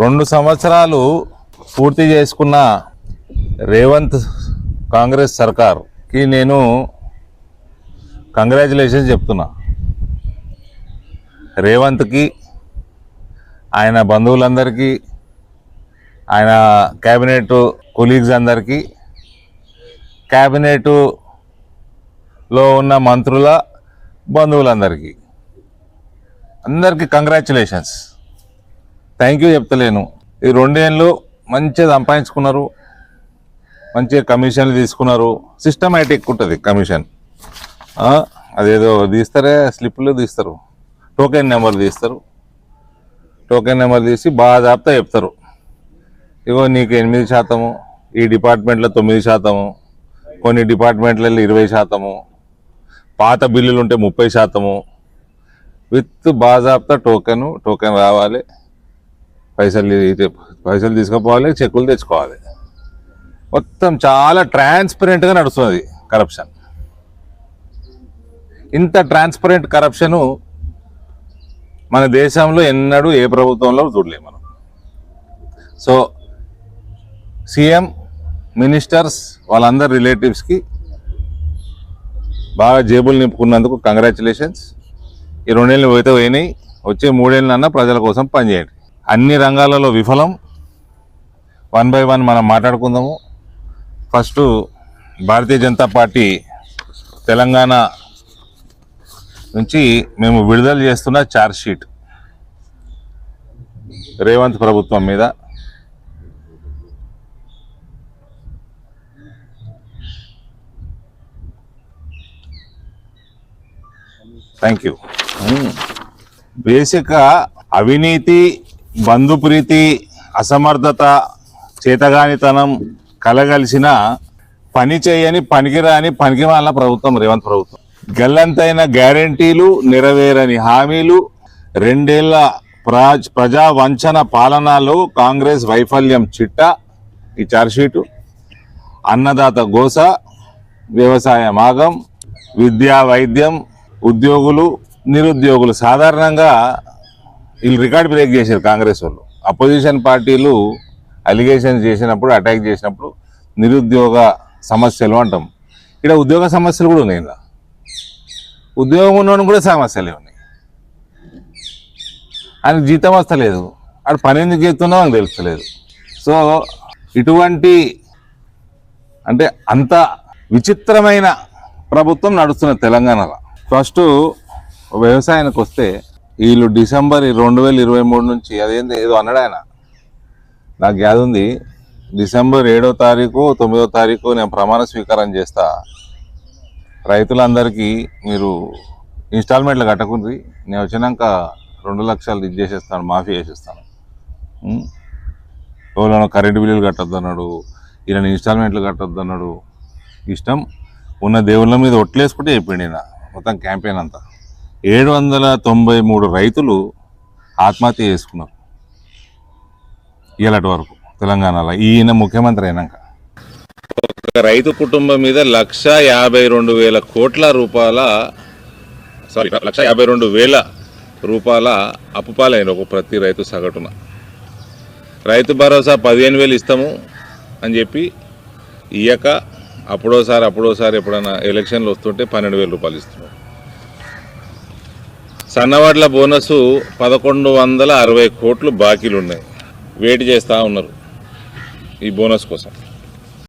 రెండు సంవత్సరాలు పూర్తి చేసుకున్న రేవంత్ కాంగ్రెస్ సర్కార్కి నేను కంగ్రాచులేషన్స్ చెప్తున్నా. రేవంత్కి ఆయన బంధువులందరికీ ఆయన క్యాబినెట్ కొలీగ్స్ అందరికీ క్యాబినెట్లో ఉన్న మంత్రుల బంధువులందరికీ అందరికీ కంగ్రాచులేషన్స్. Thank you చెప్తలేను. ఈ రెండేళ్ళు మంచిగా సంపాదించుకున్నారు. మంచిగా కమిషన్లు తీసుకున్నారు. సిస్టమేటిక్ ఉంటుంది కమిషన్ అదేదో తీస్తారే స్లిప్లు తీస్తారు. టోకెన్ నెంబర్ తీస్తారు. టోకెన్ నెంబర్ తీసి బాగా జాబితా చెప్తారు. ఇగో నీకు ఎనిమిది శాతము ఈ డిపార్ట్మెంట్లో తొమ్మిది శాతము కొన్ని డిపార్ట్మెంట్లలో ఇరవై శాతము పాత బిల్లులు ఉంటే ముప్పై శాతము. విత్ బాజాబ్తా టోకెన్ టోకెన్ రావాలి. పైసలు పైసలు తీసుకుపోవాలి చెక్కులు తెచ్చుకోవాలి. మొత్తం చాలా ట్రాన్స్పరెంట్గా నడుస్తుంది కరప్షన్ ఇంత ట్రాన్స్పరెంట్ కరప్షను మన దేశంలో ఎన్నడూ ఏ ప్రభుత్వంలో చూడలేము మనం. సో సీఎం మినిస్టర్స్ వాళ్ళందరి రిలేటివ్స్కి బాగా జేబులు నింపుకున్నందుకు కంగ్రాచులేషన్స్ ఈ రెండేళ్ళు పోయితే పోయినాయి వచ్చే మూడేళ్ళన్నా ప్రజల కోసం పనిచేయండి. అన్ని రంగాలలో విఫలం. వన్ బై వన్ మనం మాట్లాడుకుందాము. ఫస్ట్ భారతీయ జనతా పార్టీ తెలంగాణ నుంచి మేము విడుదల చేస్తున్న ఛార్జ్ షీట్. రేవంత్ ప్రభుత్వం మీద. Thank you. బేసిక్గా అవినీతి బంధుప్రీతి అసమర్థత చేతగానితనం కలగలిసిన పని చేయని పనికిరాని వాళ్ళ ప్రభుత్వం రేవంత్ ప్రభుత్వం. గల్లంతైన గ్యారంటీలు నెరవేరని హామీలు రెండేళ్ళ ప్రజ ప్రజా వంచన పాలనలో కాంగ్రెస్ వైఫల్యం చిట్ట ఈ చార్జ్షీటు అన్నదాత గోస వ్యవసాయ మాగం విద్యా వైద్యం ఉద్యోగులు నిరుద్యోగులు సాధారణంగా వీళ్ళు రికార్డ్ బ్రేక్ చేశారు కాంగ్రెస్ వాళ్ళు. అపోజిషన్ పార్టీలు అలిగేషన్ చేసినప్పుడు అటాక్ చేసినప్పుడు నిరుద్యోగ సమస్యలు అంటాం. ఇక్కడ ఉద్యోగ సమస్యలు కూడా ఉన్నాయి ఇలా ఉద్యోగం ఉన్నవాడిని కూడా సమస్యలే ఉన్నాయి. ఆయన జీతం వస్తలేదు. ఆడు పని ఎందుకు చేస్తున్నా నాకు తెలుస్తలేదు. సో ఇటువంటి అంటే అంత విచిత్రమైన ప్రభుత్వం నడుస్తున్న తెలంగాణలో. ఫస్ట్ వ్యవసాయానికి వస్తే వీళ్ళు డిసెంబర్ రెండు వేల ఇరవై మూడు నుంచి అదేంది ఏదో అన్నాడు ఆయన. నాకు యాద ఉంది. డిసెంబర్ ఏడో తారీఖు తొమ్మిదో తారీఖు నేను ప్రమాణ స్వీకారం చేస్తా. రైతులందరికీ మీరు ఇన్స్టాల్మెంట్లు కట్టకుంది నేను వచ్చినాక రెండు లక్షలు ఇది చేసేస్తాను మాఫీ చేసేస్తాను. ఎవరు ఎవరైనా కరెంటు బిల్లులు కట్టొద్దు అన్నాడు. ఈయన ఇన్స్టాల్మెంట్లు కట్టొద్దు అన్నాడు. ఇష్టం. ఉన్న దేవుళ్ళ మీద ఒట్లేసుకుంటే చెప్పిండు ఈయన. మొత్తం క్యాంపెయిన్ అంతా. ఏడు వందల తొంభై మూడు రైతులు ఆత్మహత్య చేసుకున్నారు. ఇలాంటి వరకు తెలంగాణలో. ఈయన ముఖ్యమంత్రి అయినాక. ఒక రైతు కుటుంబం మీద లక్ష యాభై రెండు వేల కోట్ల రూపాయల సారీ లక్ష యాభై రెండు వేల రూపాయల అప్పుపాలైన ఒక ప్రతి రైతు సగటున. రైతు భరోసా పదిహేను వేలు ఇస్తాము అని చెప్పి ఇయ్యక అప్పుడోసారి అప్పుడోసారి ఎప్పుడైనా ఎలక్షన్లు వస్తుంటే పన్నెండు వేల రూపాయలు ఇస్తున్నాం. సన్నవాడ్ల బోనస్ పదకొండు వందల అరవై కోట్లు బాకీలు ఉన్నాయి వెయిట్ చేస్తూ ఉన్నారు ఈ బోనస్ కోసం.